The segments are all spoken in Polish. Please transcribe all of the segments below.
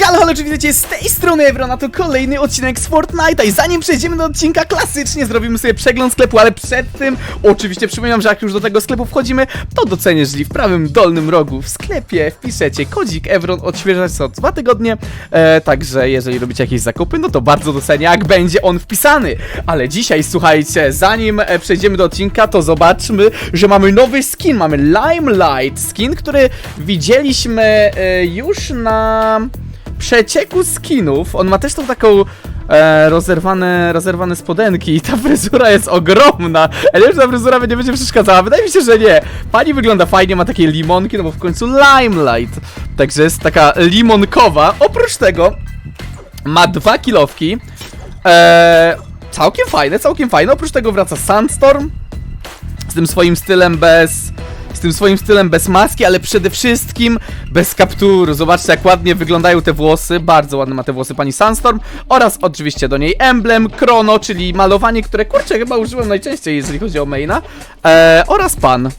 Halo, halo, czy widzicie? Z tej strony Evron, a to kolejny odcinek z Fortnite'a. I zanim przejdziemy do odcinka, klasycznie zrobimy sobie przegląd sklepu, ale przed tym oczywiście przypominam, że jak już do tego sklepu wchodzimy, to docenię, w prawym dolnym rogu w sklepie wpiszecie kodzik Evron odświeżać co dwa tygodnie, e, także jeżeli robicie jakieś zakupy, no to bardzo docenię, jak będzie on wpisany, ale dzisiaj słuchajcie, zanim e, przejdziemy do odcinka, to zobaczmy, że mamy nowy skin, mamy Limelight, skin, który widzieliśmy e, już na przecieku skinów. On ma też tą taką e, rozerwane, rozerwane spodenki i ta fryzura jest ogromna. Ja nie wiem, czy ta fryzura mnie nie będzie przeszkadzała. Wydaje mi się, że nie. Pani wygląda fajnie, ma takie limonki, no bo w końcu Limelight. Także jest taka limonkowa. Oprócz tego ma dwa kilowki. E, całkiem fajne, całkiem fajne. Oprócz tego wraca Sandstorm z tym swoim stylem bez. Tym swoim stylem bez maski, ale przede wszystkim bez kapturu. Zobaczcie, jak ładnie wyglądają te włosy. Bardzo ładne ma te włosy pani Sandstorm. Oraz oczywiście do niej emblem, chrono, czyli malowanie, które kurczę chyba użyłem najczęściej, jeżeli chodzi o maina. E, oraz pan.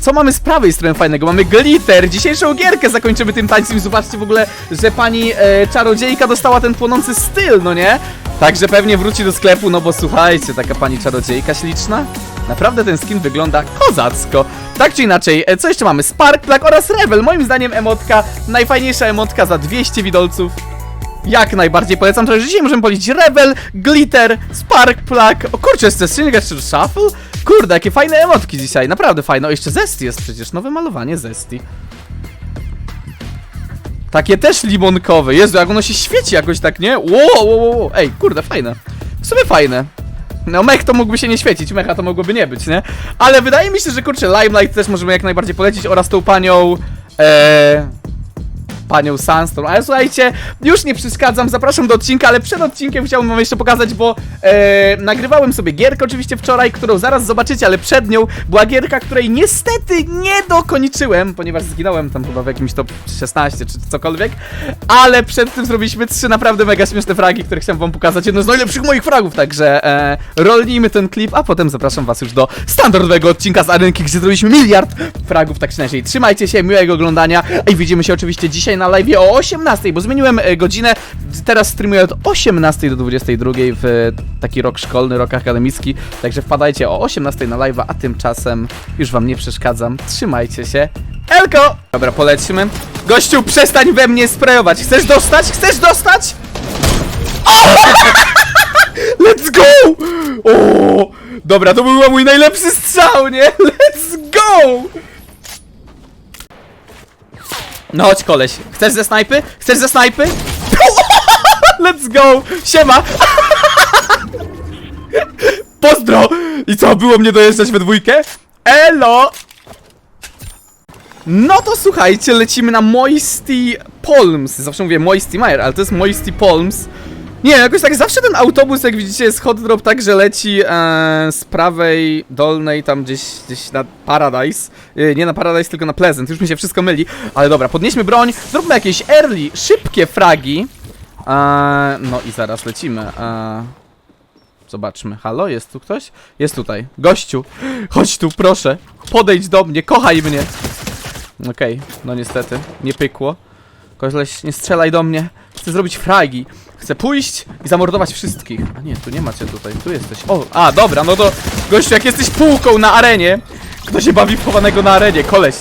Co mamy z prawej strony fajnego? Mamy glitter. Dzisiejszą gierkę zakończymy tym tańcem. Zobaczcie w ogóle, że pani e, czarodziejka dostała ten płonący styl, no nie? Także pewnie wróci do sklepu, no bo słuchajcie, taka pani czarodziejka śliczna. Naprawdę ten skin wygląda kozacko. Tak czy inaczej, e, co jeszcze mamy? Spark Plug oraz Revel. Moim zdaniem emotka, najfajniejsza emotka za 200 widolców. Jak najbardziej polecam, to dzisiaj możemy policzyć Rebel, Glitter, Spark Plug. O kurczę, jest String Shuffle? Kurde, jakie fajne emotki dzisiaj, naprawdę fajne. O, jeszcze Zesty jest przecież, nowe malowanie Zesty. Takie też limonkowe. Jezu, jak ono się świeci jakoś tak, nie? Wow, wow, wow. Ej, kurde, fajne. W sumie fajne. No mech to mógłby się nie świecić, mecha to mogłoby nie być, nie? Ale wydaje mi się, że kurczę, Limelight też możemy jak najbardziej polecić oraz tą panią... Eee, panią Sandstorm. Ale słuchajcie, już nie przeszkadzam, zapraszam do odcinka, ale przed odcinkiem chciałbym wam jeszcze pokazać, bo e, nagrywałem sobie gierkę oczywiście wczoraj, którą zaraz zobaczycie, ale przed nią była gierka, której niestety nie dokończyłem, ponieważ zginąłem tam chyba w jakimś top 16 czy cokolwiek, ale przed tym zrobiliśmy trzy naprawdę mega śmieszne fragi, które chciałem wam pokazać, jedno z najlepszych moich fragów, także e, rolnijmy ten klip, a potem zapraszam was już do standardowego odcinka z Arenki, gdzie zrobiliśmy miliard fragów, tak czy inaczej. Trzymajcie się, miłego oglądania i widzimy się oczywiście dzisiaj na live o 18, bo zmieniłem e, godzinę. Teraz streamuję od 18 do 22 w e, taki rok szkolny, rok akademicki. Także wpadajcie o 18 na live'a, a tymczasem już wam nie przeszkadzam. Trzymajcie się. Elko! Dobra, polecimy. Gościu, przestań we mnie sprayować. Chcesz dostać? Chcesz dostać? Let's go! O! Dobra, to był mój najlepszy strzał, nie? Let's go! No chodź koleś, chcesz ze snajpy? Chcesz ze snajpy? Let's go! Siema! Pozdro! I co, było mnie dojeżdżać we dwójkę? Elo! No to słuchajcie, lecimy na Moisty Palms. Zawsze mówię Moisty Mire, ale to jest Moisty Palms. Nie, jakoś tak zawsze ten autobus, jak widzicie, jest hot drop tak, że leci e, z prawej dolnej, tam gdzieś, gdzieś na Paradise. E, nie na Paradise, tylko na Pleasant. Już mi się wszystko myli. Ale dobra, podnieśmy broń, zróbmy jakieś early, szybkie fragi. E, no i zaraz lecimy. E, zobaczmy. Halo, jest tu ktoś? Jest tutaj. Gościu, chodź tu, proszę. Podejdź do mnie, kochaj mnie. Okej, no niestety, nie pykło. Koleś, nie strzelaj do mnie. Chcę zrobić fragi. Chcę pójść i zamordować wszystkich. A nie, tu nie macie tutaj, tu jesteś. O, a dobra, no to gościu, jak jesteś półką na arenie, kto się bawi chowanego na arenie? Koleś,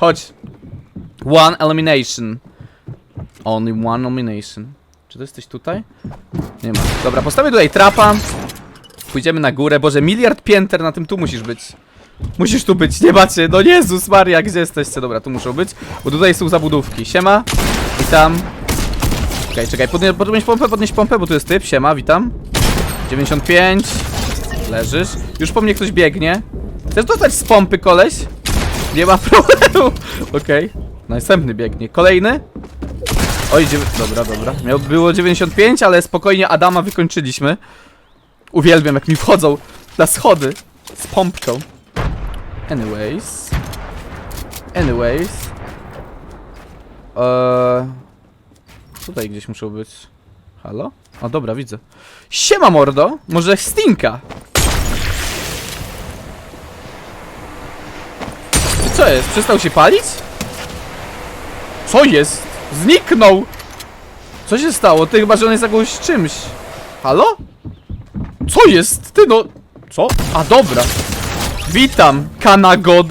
chodź. One elimination. Only one elimination. Czy to jesteś tutaj? Nie ma. Dobra, postawię tutaj trapa. Pójdziemy na górę. Boże, miliard pięter na tym tu musisz być. Musisz tu być, nie macie. No Jezus Maria, gdzie jesteście? Dobra, tu muszą być. Bo tutaj są zabudówki. Siema. Witam. Czekaj, czekaj, podnie, podnieś pompę, podnieś pompę, bo tu jest typ, siema, witam. 95 Leżysz. Już po mnie ktoś biegnie. Chcesz dostać z pompy, koleś? Nie ma problemu. Okej, następny biegnie. Kolejny? Oj, dobra, dobra. Miał, Było 95, ale spokojnie Adama wykończyliśmy. Uwielbiam, jak mi wchodzą na schody Z pompką. Anyways. Anyways. Eee Tutaj gdzieś muszą być. Halo? O dobra, widzę. Siema mordo! Może Stinka? Co jest? Przestał się palić? Co jest? Zniknął! Co się stało? Ty chyba, że on jest jakąś czymś. Halo? Co jest? Ty no... Co? A dobra. Witam, Kanagod.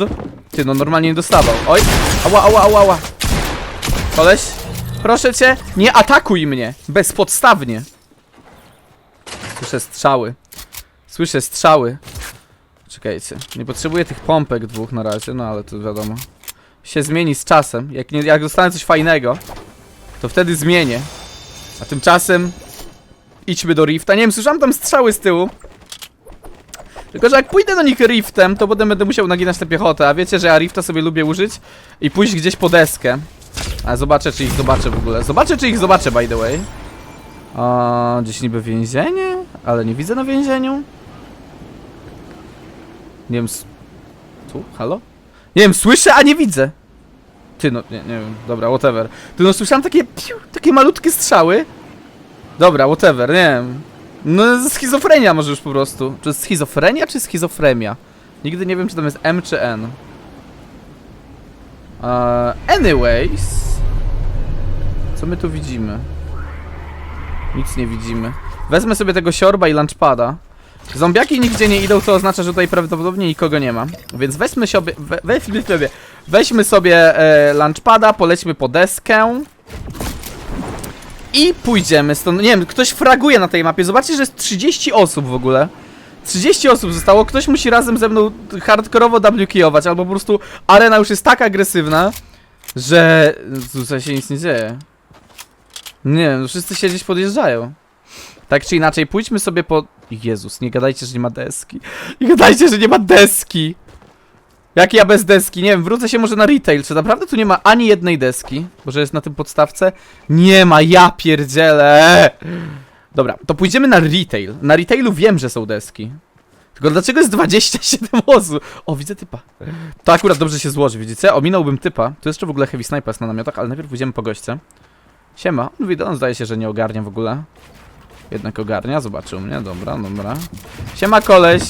Ty no, normalnie nie dostawał. Oj. Ała, ała, ała, ała. Koleś, proszę cię, nie atakuj mnie. Bezpodstawnie. Słyszę strzały. Słyszę strzały. Czekajcie, nie potrzebuję tych pompek dwóch na razie, no ale to wiadomo. Się zmieni z czasem. Jak, nie, jak dostanę coś fajnego, to wtedy zmienię. A tymczasem idźmy do rifta. Nie wiem, słyszałem tam strzały z tyłu. Tylko, że jak pójdę do nich riftem, to potem będę musiał naginać tę piechotę. A wiecie, że ja rifta sobie lubię użyć i pójść gdzieś po deskę. A zobaczę, czy ich zobaczę w ogóle. Zobaczę, czy ich zobaczę, by the way. A, gdzieś niby więzienie, ale nie widzę na więzieniu. Nie wiem. Tu? Halo? Nie wiem, słyszę, a nie widzę. Ty no, nie, nie wiem, dobra, whatever. Ty no, słyszałem takie, piu, takie malutkie strzały. Dobra, whatever, nie wiem. No, schizofrenia może już po prostu. Czy schizofrenia, czy schizofremia? Nigdy nie wiem, czy tam jest M, czy N. Eee, anyways. Co my tu widzimy? Nic nie widzimy. Wezmę sobie tego siorba i lunchpada. Zombiaki nigdzie nie idą, co oznacza, że tutaj prawdopodobnie nikogo nie ma. Więc weźmy sobie, we, weźmy sobie, weźmy sobie e, lunchpada, polećmy po deskę. I pójdziemy stąd. Nie wiem, ktoś fraguje na tej mapie. Zobaczcie, że jest 30 osób w ogóle. 30 osób zostało. Ktoś musi razem ze mną hardkorowo WK'ować, albo po prostu arena już jest tak agresywna, że tutaj się nic nie dzieje. Nie wiem, wszyscy się gdzieś podjeżdżają. Tak czy inaczej, pójdźmy sobie po... Jezus, nie gadajcie, że nie ma deski. Nie gadajcie, że nie ma deski. Jak ja bez deski? Nie wiem, wrócę się może na retail. Czy naprawdę tu nie ma ani jednej deski? Może jest na tym podstawce? Nie ma, ja pierdzielę. Dobra, to pójdziemy na retail. Na retailu wiem, że są deski. Tylko dlaczego jest 27 osób? O, widzę typa. To akurat dobrze się złoży, widzicie? Ominąłbym typa. Tu jeszcze w ogóle heavy sniper jest na namiotach, ale najpierw pójdziemy po gościa. Siema. On on zdaje się, że nie ogarnia w ogóle. Jednak ogarnia, zobaczył mnie, dobra, dobra. Siema koleś.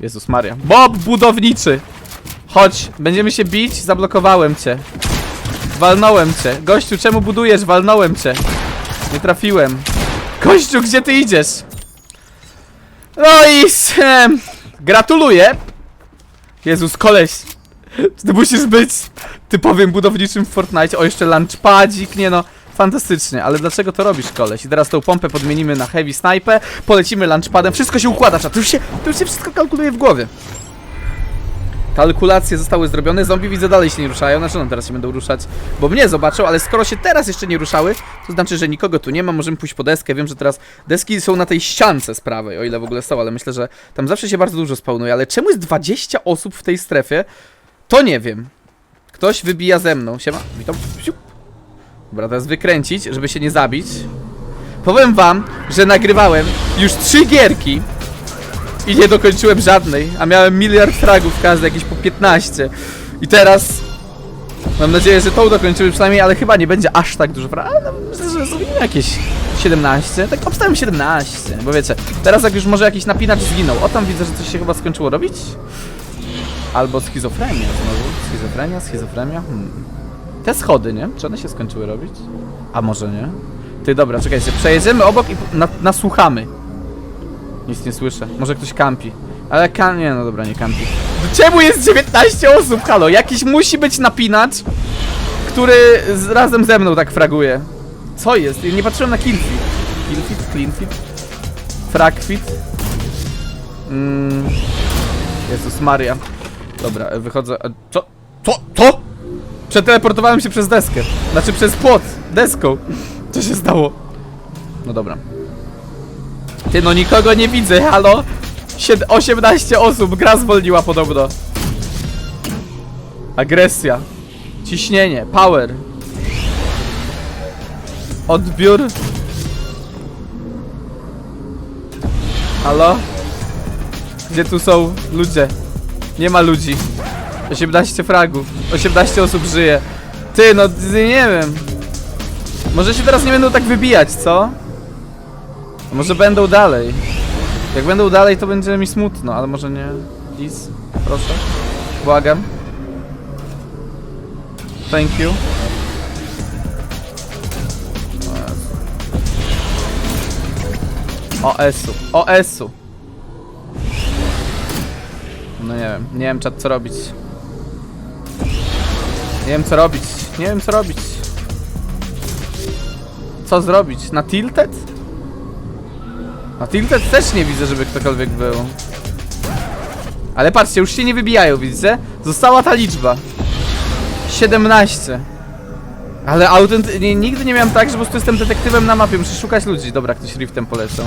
Jezus Maria. Bob budowniczy! Chodź, będziemy się bić, zablokowałem cię. Walnąłem cię. Gościu, czemu budujesz? Walnąłem cię. Nie trafiłem. Gościu, gdzie ty idziesz? No i... gratuluję. Jezus, koleś. Ty musisz być typowym budowniczym w Fortnite. O, jeszcze lunchpadzik, nie no. Fantastycznie, ale dlaczego to robisz, koleś? I teraz tą pompę podmienimy na heavy sniper, polecimy lunchpadem, wszystko się układa, czat. Już się, już się wszystko kalkuluje w głowie. Kalkulacje zostały zrobione, zombie widzę dalej się nie ruszają, znaczy no teraz się będą ruszać, bo mnie zobaczą, ale skoro się teraz jeszcze nie ruszały, to znaczy, że nikogo tu nie ma, możemy pójść po deskę, wiem, że teraz deski są na tej ściance z prawej, o ile w ogóle są, ale myślę, że tam zawsze się bardzo dużo spawnuje, ale czemu jest 20 osób w tej strefie, to nie wiem. Ktoś wybija ze mną, siema, witam, Siup. Dobra, teraz wykręcić, żeby się nie zabić. Powiem wam, że nagrywałem już trzy gierki i nie dokończyłem żadnej, a miałem miliard fragów każdy, jakieś po 15. I teraz mam nadzieję, że tą dokończymy przynajmniej, ale chyba nie będzie aż tak dużo fragów. Myślę, że zrobimy jakieś 17. Tak obstałem 17, bo wiecie, teraz jak już może jakiś napinacz zginął. O tam widzę, że coś się chyba skończyło robić. Albo schizofrenia znowu. Schizofrenia, schizofrenia. Hmm. Te schody, nie? Czy one się skończyły robić? A może nie? Ty, dobra, czekajcie, przejedziemy obok i na, nasłuchamy. Nic nie słyszę. Może ktoś kampi. Ale kan... Nie, no dobra, nie kampi. Czemu jest 19 osób? Halo, jakiś musi być napinacz, który z, razem ze mną tak fraguje. Co jest? Nie patrzyłem na killfit. Killfit? Cleanfit? Fragfit? Mm. Jezus Maria. Dobra, e, wychodzę. e, Co? Co? Co? Przeteleportowałem się przez deskę. Znaczy przez płot. Deską. Co się stało? No dobra. Ty no nikogo nie widzę, halo? Sied 18 osób, gra zwolniła podobno. Agresja. Ciśnienie, power. Odbiór. Halo? Gdzie tu są ludzie? Nie ma ludzi. 18 fragów. 18 osób żyje. Ty, no nie wiem. Może się teraz nie będą tak wybijać, co? Może będą dalej. Jak będą dalej, to będzie mi smutno, ale może nie. Please, proszę. Błagam. Thank you. OS-u, OS-u. No nie wiem, nie wiem czat co robić. Nie wiem co robić, nie wiem co robić. Co zrobić? Na tilted? Na tilted też nie widzę, żeby ktokolwiek był. Ale patrzcie, już się nie wybijają, widzicie? Została ta liczba. 17. Ale autent... Nie, nigdy nie miałem tak, że po prostu jestem detektywem na mapie, muszę szukać ludzi. Dobra, ktoś riftem polecał.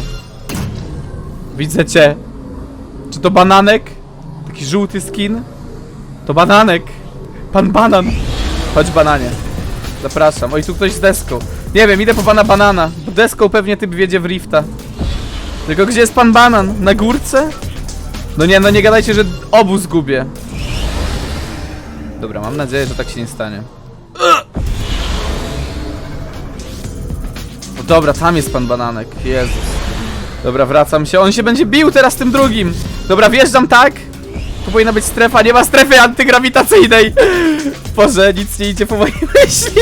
Widzę cię. Czy to bananek? Taki żółty skin? To bananek. Pan banan. Chodź bananie. Zapraszam. Oj, tu ktoś z deską. Nie wiem, idę po pana banana. Bo deską pewnie typ wiedzie w rifta. Tylko gdzie jest pan banan? Na górce? No nie, no nie gadajcie, że obu zgubię. Dobra, mam nadzieję, że tak się nie stanie. O, dobra, tam jest pan bananek. Jezus. Dobra, wracam się. On się będzie bił teraz tym drugim. Dobra, wjeżdżam tak. Tu powinna być strefa. Nie ma strefy antygrawitacyjnej. Boże, nic nie idzie po mojej myśli.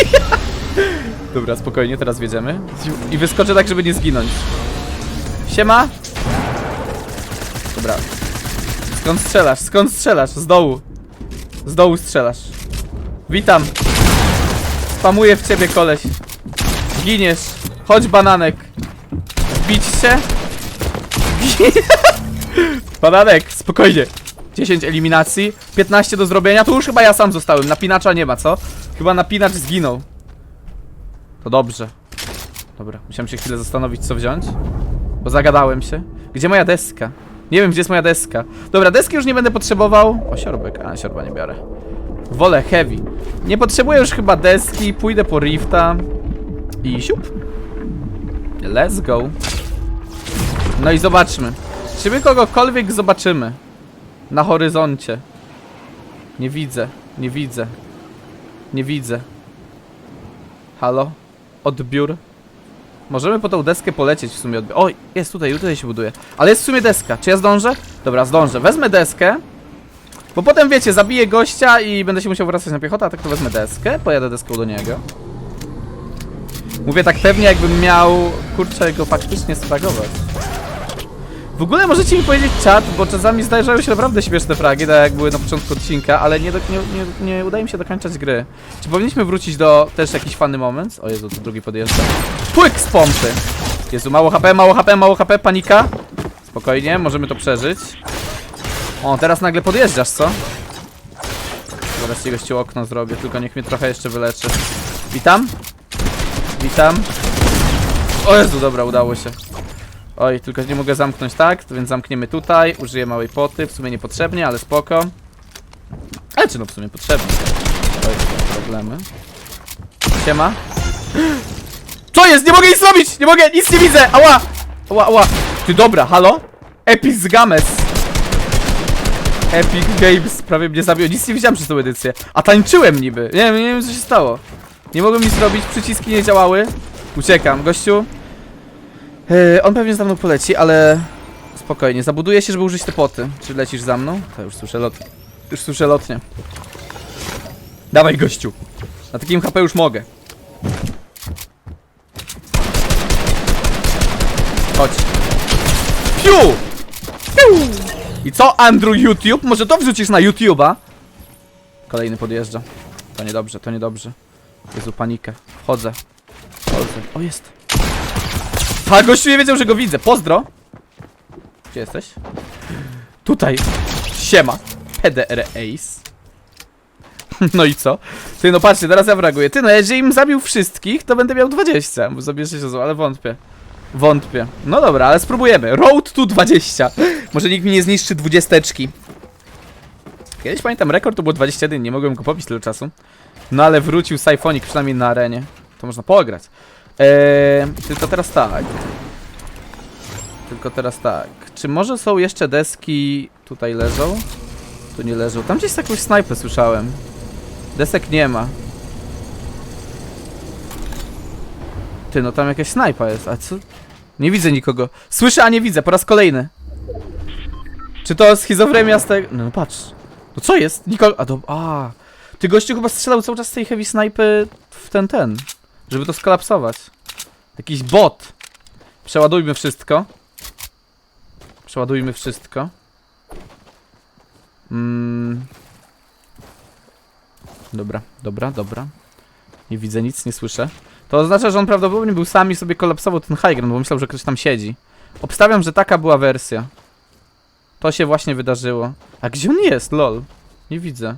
Dobra, spokojnie, teraz wjedziemy. I wyskoczę tak, żeby nie zginąć. Siema. Dobra. Skąd strzelasz? Skąd strzelasz? Z dołu. Z dołu strzelasz. Witam. Spamuję w ciebie, koleś. Giniesz. Chodź, bananek. Bić się? Bananek, spokojnie. 10 eliminacji, 15 do zrobienia. Tu już chyba ja sam zostałem. Napinacza nie ma, co? Chyba napinacz zginął. To dobrze. Dobra, musiałem się chwilę zastanowić, co wziąć. Bo zagadałem się. Gdzie moja deska? Nie wiem, gdzie jest moja deska. Dobra, deski już nie będę potrzebował. O, siorbek. A, siorba nie biorę. Wolę heavy. Nie potrzebuję już chyba deski. Pójdę po rifta. I siup. Let's go. No i zobaczmy. Czy my kogokolwiek zobaczymy? Na horyzoncie. Nie widzę. Nie widzę. Nie widzę. Halo? Odbiór? Możemy po tą deskę polecieć w sumie odbi- Oj, jest tutaj, tutaj się buduje. Ale jest w sumie deska. Czy ja zdążę? Dobra, zdążę. Wezmę deskę. Bo potem wiecie, zabiję gościa i będę się musiał wracać na piechotę, a tak to wezmę deskę, pojadę deską do niego. Mówię tak pewnie, jakbym miał, kurczę, go faktycznie sfragować. W ogóle możecie mi powiedzieć czat, bo czasami zdarzają się naprawdę śmieszne fragi, tak jak były na początku odcinka, ale nie, do, nie, nie, nie udaje mi się dokończać gry. Czy powinniśmy wrócić do też jakiś fany moment? O Jezu, tu drugi podjeżdża. Płyk z pompy! Jezu, mało HP, mało HP, mało HP, panika. Spokojnie, możemy to przeżyć. O, teraz nagle podjeżdżasz, co? Zaraz ci gościu okno zrobię, tylko niech mnie trochę jeszcze wyleczy. Witam. Witam. O Jezu, dobra, udało się. Oj, tylko nie mogę zamknąć tak, więc zamkniemy tutaj. Użyję małej poty, w sumie niepotrzebnie, ale spoko. Ale czy no w sumie potrzebne. Oj, problemy. Siema. Co jest? Nie mogę nic zrobić! Nie mogę, nic nie widzę! Ała! Ała, ała! Ty dobra, halo? Epic Games. Epic Games prawie mnie zabił. Nic nie widziałem przez tą edycję. A tańczyłem niby. Nie nie wiem co się stało. Nie mogłem nic zrobić, przyciski nie działały. Uciekam, gościu. Yy, on pewnie za mną poleci, ale spokojnie. Zabuduję się, żeby użyć te poty. Czy lecisz za mną? To już słyszę lot. Już słyszę lotnie. Dawaj, gościu. Na takim HP już mogę. Chodź. Piu! Piu! I co, Andrew YouTube? Może to wrzucisz na YouTube'a? Kolejny podjeżdża. To niedobrze, to niedobrze. Jezu, panikę. Wchodzę. Wchodzę. O, jest. A gościu nie wiedział, że go widzę. Pozdro. Gdzie jesteś? Tutaj. Siema. PDR Ace. No i co? Ty, no patrzcie, teraz ja reaguję. Ty, no jeżeli im zabił wszystkich, to będę miał 20. Bo zabierze się, ale wątpię. Wątpię. No dobra, ale spróbujemy. Road to 20. Może nikt mi nie zniszczy dwudziesteczki. Kiedyś pamiętam, rekord to było 21, nie mogłem go pobić tyle czasu. No ale wrócił Syphonic przynajmniej na arenie. To można pograć. Eee, tylko teraz tak. Tylko teraz tak. Czy może są jeszcze deski tutaj leżą? Tu nie leżą. Tam gdzieś jakąś snajpę słyszałem. Desek nie ma. Ty, no tam jakaś snajpa jest, a co? Nie widzę nikogo. Słyszę, a nie widzę, po raz kolejny. Czy to schizofrenia z tego... No patrz. No co jest? Nikogo... A, do... a. Ty gościu chyba strzelał cały czas z tej heavy snajpy w ten, ten. Żeby to skolapsować. Jakiś bot. Przeładujmy wszystko. Przeładujmy wszystko. Mm. Dobra, dobra, dobra. Nie widzę nic, nie słyszę. To oznacza, że on prawdopodobnie był sam i sobie kolapsował ten high ground, bo myślał, że ktoś tam siedzi. Obstawiam, że taka była wersja. To się właśnie wydarzyło. A gdzie on jest, lol? Nie widzę.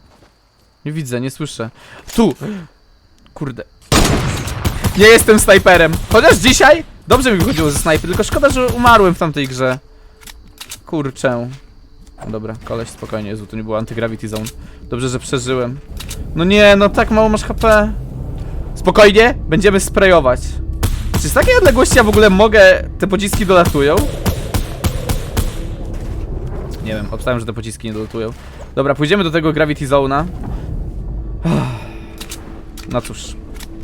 Nie widzę, nie słyszę. Tu! Kurde. Nie jestem snajperem. Chociaż dzisiaj dobrze mi wychodziło ze snajpy, tylko szkoda, że umarłem w tamtej grze. Kurczę. Dobra, koleś, spokojnie, Jezu, tu nie było anti-gravity zone. Dobrze, że przeżyłem. No nie, no tak mało masz HP. Spokojnie, będziemy sprayować. Czy z takiej odległości ja w ogóle mogę... Te pociski dolatują? Nie wiem, obstałem, że te pociski nie dolatują. Dobra, pójdziemy do tego Gravity Zone'a. No cóż.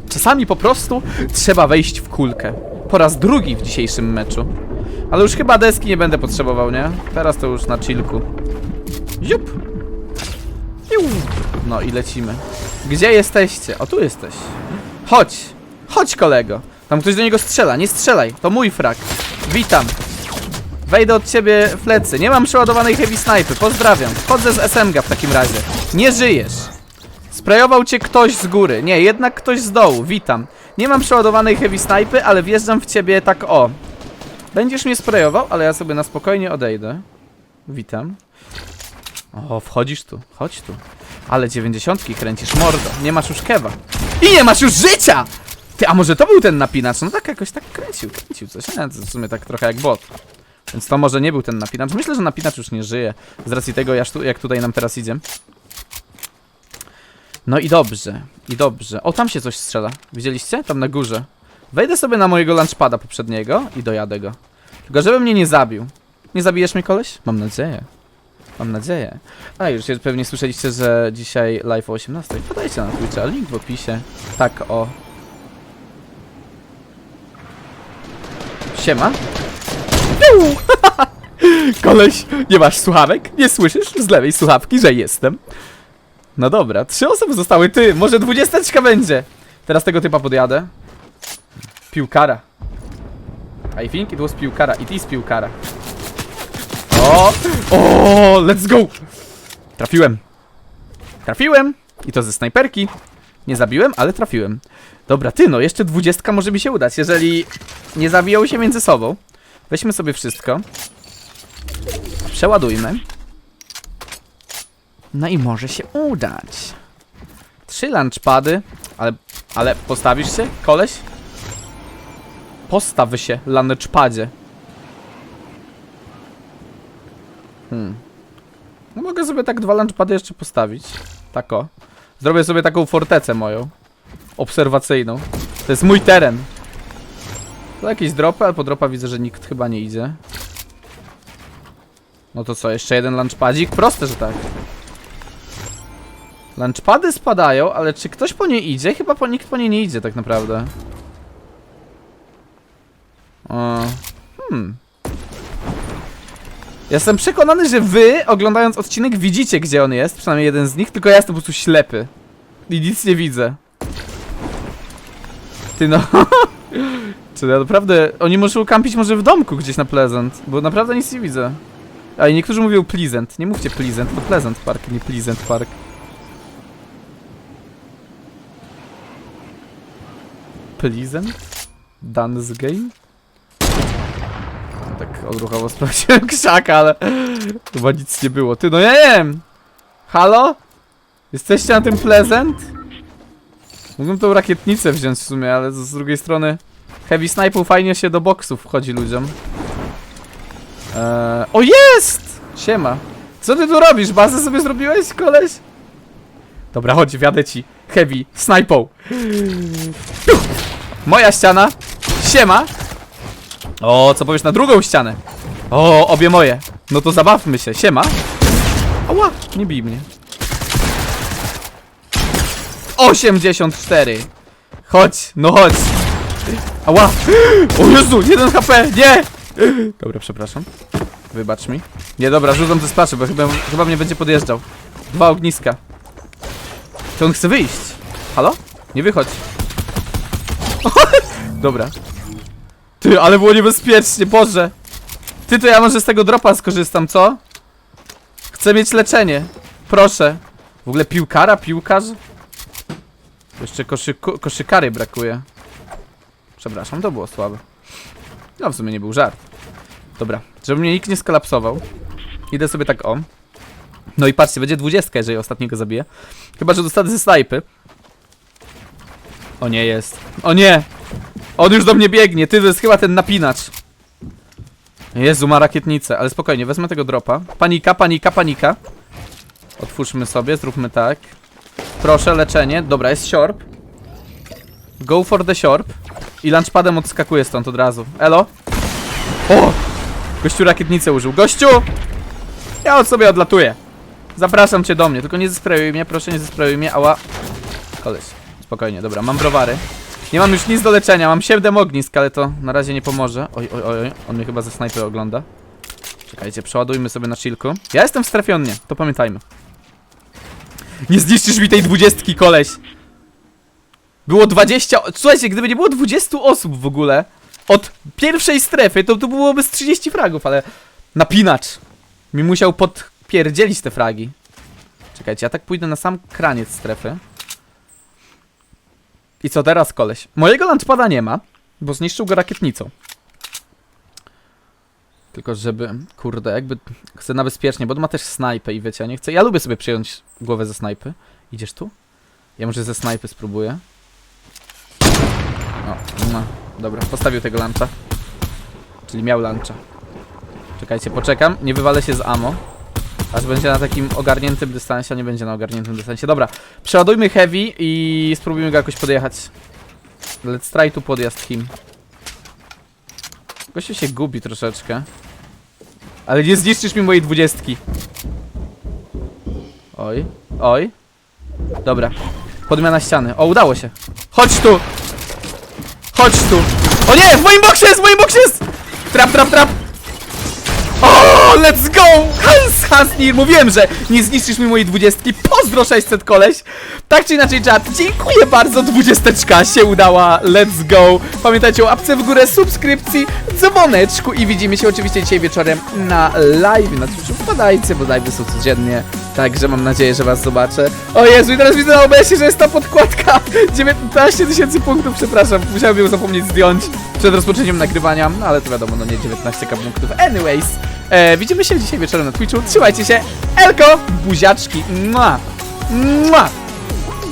Czasami po prostu trzeba wejść w kulkę. Po raz drugi w dzisiejszym meczu. Ale już chyba deski nie będę potrzebował, nie? Teraz to już na chillku. Ziup! Piu. No i lecimy. Gdzie jesteście? O, tu jesteś. Chodź! Chodź, kolego! Tam ktoś do niego strzela, nie strzelaj, to mój frak. Witam. Wejdę od ciebie w plecy. Nie mam przeładowanej heavy snipy. Pozdrawiam. Chodzę z SMG w takim razie. Nie żyjesz. Sprayował cię ktoś z góry. Nie, jednak ktoś z dołu. Witam. Nie mam przeładowanej heavy snipy, ale wjeżdżam w ciebie tak o. Będziesz mnie sprayował, ale ja sobie na spokojnie odejdę. Witam. O, wchodzisz tu. Chodź tu. Ale dziewięćdziesiątki kręcisz mordo. Nie masz już kewa. I nie masz już życia! Ty, a może to był ten napinacz? No tak jakoś tak kręcił, kręcił coś. Nie, to w sumie tak trochę jak bot. Więc to może nie był ten napinacz. Myślę, że napinacz już nie żyje. Z racji tego, jak tu- jak tutaj nam teraz idzie. No i dobrze, i dobrze. O, tam się coś strzela. Widzieliście? Tam na górze. Wejdę sobie na mojego lunchpada poprzedniego i dojadę go. Tylko żeby mnie nie zabił. Nie zabijesz mnie, koleś? Mam nadzieję. Mam nadzieję. A już pewnie słyszeliście, że dzisiaj live o 18. Podajcie na Twitcha, link w opisie. Tak, o. Siema. Koleś, nie masz słuchawek? Nie słyszysz z lewej słuchawki, że jestem? No dobra, trzy osoby zostały, ty, może dwudziesteczka będzie. Teraz tego typa podjadę. Piłkara. I think it was piłkara, it is piłkara. O, o, let's go! Trafiłem. Trafiłem! I to ze snajperki. Nie zabiłem, ale trafiłem. Dobra, ty no, jeszcze dwudziestka może mi się udać, jeżeli nie zabiją się między sobą. Weźmy sobie wszystko. Przeładujmy. No i może się udać. Trzy lunchpady. Ale, ale postawisz się, koleś? Postaw się, lunchpadzie. Hmm. No mogę sobie tak dwa lunchpady jeszcze postawić. Tak o. Zrobię sobie taką fortecę moją. Obserwacyjną. To jest mój teren. To jakieś dropy, ale po dropa widzę, że nikt chyba nie idzie. No to co, jeszcze jeden lunchpadzik? Proste, że tak. Lunchpady spadają, ale czy ktoś po nie idzie? Chyba po, nikt po nie nie idzie tak naprawdę. O, hmm. Jestem przekonany, że wy, oglądając odcinek, widzicie gdzie on jest, przynajmniej jeden z nich, tylko ja jestem po prostu ślepy. I nic nie widzę. Ty no. Czy ja naprawdę... Oni muszą kampić może w domku gdzieś na Pleasant, bo naprawdę nic nie widzę. A i niektórzy mówią Pleasant. Nie mówcie Pleasant, to Pleasant Park, nie Pleasant Park. Pleasant? Game? Tak odruchowo sprawdziłem krzaka, ale chyba nic nie było. Ty, no ja wiem! Halo? Jesteście na tym Pleasant? Mógłbym tą rakietnicę wziąć w sumie, ale z drugiej strony Heavy Snipe'u fajnie się do boksów wchodzi ludziom. Eee, o jest! Siema. Co ty tu robisz? Bazę sobie zrobiłeś, koleś? Dobra, chodź, wiadę ci. Heavy Snipą. Moja ściana. Siema. O, co powiesz na drugą ścianę? O, obie moje. No to zabawmy się. Siema. Ała, nie bij mnie. 84. Chodź, no chodź. Ała. O Jezu, 1 HP, nie. Dobra, przepraszam. Wybacz mi. Nie, dobra, rzucam te splasze, bo chyba, chyba mnie będzie podjeżdżał. Dwa ogniska. Czy on chce wyjść? Halo? Nie wychodź. Dobra. Ty, ale było niebezpiecznie, Boże. Ty, to ja może z tego dropa skorzystam, co? Chcę mieć leczenie. Proszę. W ogóle piłkara, piłkarz? Jeszcze koszyku, koszykary brakuje. Przepraszam, to było słabe. No w sumie nie był żart. Dobra, żeby mnie nikt nie skolapsował. Idę sobie tak o. No i patrzcie, będzie 20, jeżeli ostatniego zabiję. Chyba, że dostanę ze snajpy. O nie, jest. O nie! On już do mnie biegnie, ty to jest chyba ten napinacz. Jezu, ma rakietnicę, ale spokojnie, wezmę tego dropa. Panika, panika, panika. Otwórzmy sobie, zróbmy tak. Proszę, leczenie. Dobra, jest siorb. Go for the siorb. I lunchpadem odskakuje stąd od razu. Elo? O! Gościu rakietnicę użył. Gościu! Ja od sobie odlatuję. Zapraszam cię do mnie, tylko nie zesprayuj mnie, proszę nie zesprayuj mnie, ała. Koleś, spokojnie, dobra, mam browary. Nie mam już nic do leczenia, mam 7 ognisk, ale to na razie nie pomoże. Oj, oj, oj, oj, on mnie chyba ze snajpy ogląda. Czekajcie, przeładujmy sobie na chillku. Ja jestem w strefie, on nie, to pamiętajmy. Nie zniszczysz mi tej dwudziestki, koleś. Było 20, o- słuchajcie, gdyby nie było 20 osób w ogóle od pierwszej strefy, to tu byłoby z 30 fragów, ale napinacz mi musiał podpierdzielić te fragi. Czekajcie, ja tak pójdę na sam kraniec strefy. I co teraz, koleś? Mojego lunchpada nie ma, bo zniszczył go rakietnicą. Tylko żeby, kurde, jakby chcę na bezpiecznie, bo on ma też snajpę i wiecie, ja nie chcę, ja lubię sobie przyjąć głowę ze snajpy. Idziesz tu? Ja może ze snajpy spróbuję. O, no, dobra, postawił tego luncha. Czyli miał luncha. Czekajcie, poczekam, nie wywalę się z ammo. Aż będzie na takim ogarniętym dystansie, a nie będzie na ogarniętym dystansie. Dobra, przeładujmy heavy i spróbujmy go jakoś podjechać. Let's try to podjazd him. Gościu się gubi troszeczkę. Ale nie zniszczysz mi mojej dwudziestki. Oj, oj. Dobra, podmiana ściany. O, udało się. Chodź tu! Chodź tu! O nie, w moim boksie jest, w moim boksie jest! Trap, trap, trap! O, let's go! Hans Hasnir, mówiłem, że nie zniszczysz mi mojej dwudziestki. Pozdro 600 koleś. Tak czy inaczej, czat, dziękuję bardzo, dwudziesteczka się udała. Let's go! Pamiętajcie o apce w górę, subskrypcji, dzwoneczku i widzimy się oczywiście dzisiaj wieczorem na live. Na Twitchu wpadajcie, bo live są codziennie. Także mam nadzieję, że was zobaczę. O Jezu, i teraz widzę na OBS-ie, że jest ta podkładka. 19 tysięcy punktów, przepraszam. Musiałem ją zapomnieć zdjąć przed rozpoczęciem nagrywania, no ale to wiadomo, no nie 19 punktów. Anyways, e, widzimy się dzisiaj wieczorem na Twitchu. Trzymajcie się. Elko, buziaczki. Mua. Mua.